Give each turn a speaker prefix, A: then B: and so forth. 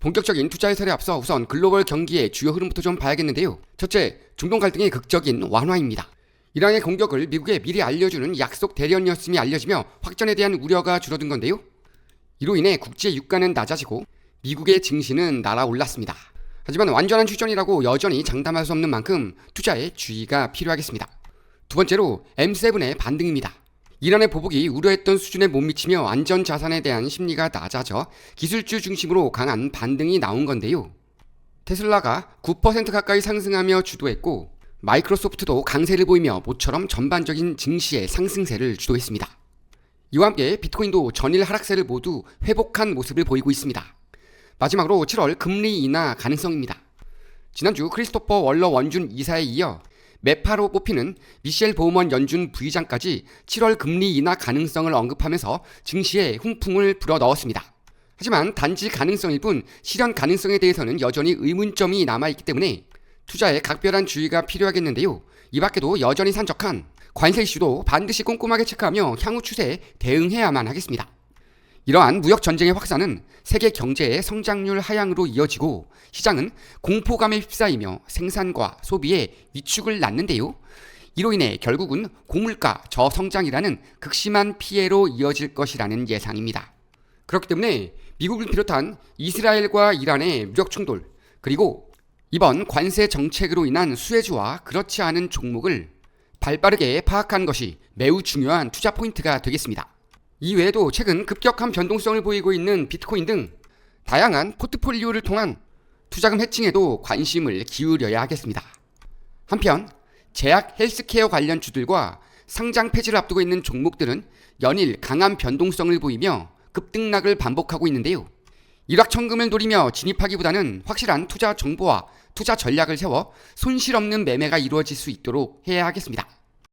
A: 본격적인 투자 해설에 앞서 우선 글로벌 경기의 주요 흐름부터 좀 봐야겠는데요. 첫째, 중동 갈등의 극적인 완화입니다. 이란의 공격을 미국에 미리 알려주는 약속 대련이었음이 알려지며 확전에 대한 우려가 줄어든 건데요. 이로 인해 국제 유가는 낮아지고 미국의 증시는 날아올랐습니다. 하지만 완전한 휴전이라고 여전히 장담할 수 없는 만큼 투자에 주의가 필요하겠습니다. 두 번째로 M7의 반등입니다. 이란의 보복이 우려했던 수준에 못 미치며 안전 자산에 대한 심리가 낮아져 기술주 중심으로 강한 반등이 나온 건데요. 테슬라가 9% 가까이 상승하며 주도했고 마이크로소프트도 강세를 보이며 모처럼 전반적인 증시의 상승세를 주도했습니다. 이와 함께 비트코인도 전일 하락세를 모두 회복한 모습을 보이고 있습니다. 마지막으로 7월 금리 인하 가능성입니다. 지난주 크리스토퍼 월러 원준 이사에 이어 메파로 뽑히는 미셸 보우먼 연준 부의장까지 7월 금리 인하 가능성을 언급하면서 증시에 훈풍을 불어 넣었습니다. 하지만 단지 가능성일 뿐 실현 가능성에 대해서는 여전히 의문점이 남아있기 때문에 투자에 각별한 주의가 필요하겠는데요. 이 밖에도 여전히 산적한 관세 이슈도 반드시 꼼꼼하게 체크하며 향후 추세에 대응해야만 하겠습니다. 이러한 무역 전쟁의 확산은 세계 경제의 성장률 하향으로 이어지고 시장은 공포감에 휩싸이며 생산과 소비에 위축을 낳는데요. 이로 인해 결국은 고물가 저성장이라는 극심한 피해로 이어질 것이라는 예상입니다. 그렇기 때문에 미국을 비롯한 이스라엘과 이란의 무역 충돌 그리고 이번 관세 정책으로 인한 수혜주와 그렇지 않은 종목을 발빠르게 파악한 것이 매우 중요한 투자 포인트가 되겠습니다. 이 외에도 최근 급격한 변동성을 보이고 있는 비트코인 등 다양한 포트폴리오를 통한 투자금 해칭에도 관심을 기울여야 하겠습니다. 한편 제약 헬스케어 관련 주들과 상장 폐지를 앞두고 있는 종목들은 연일 강한 변동성을 보이며 급등락을 반복하고 있는데요. 일확천금을 노리며 진입하기보다는 확실한 투자 정보와 투자 전략을 세워 손실 없는 매매가 이루어질 수 있도록 해야 하겠습니다.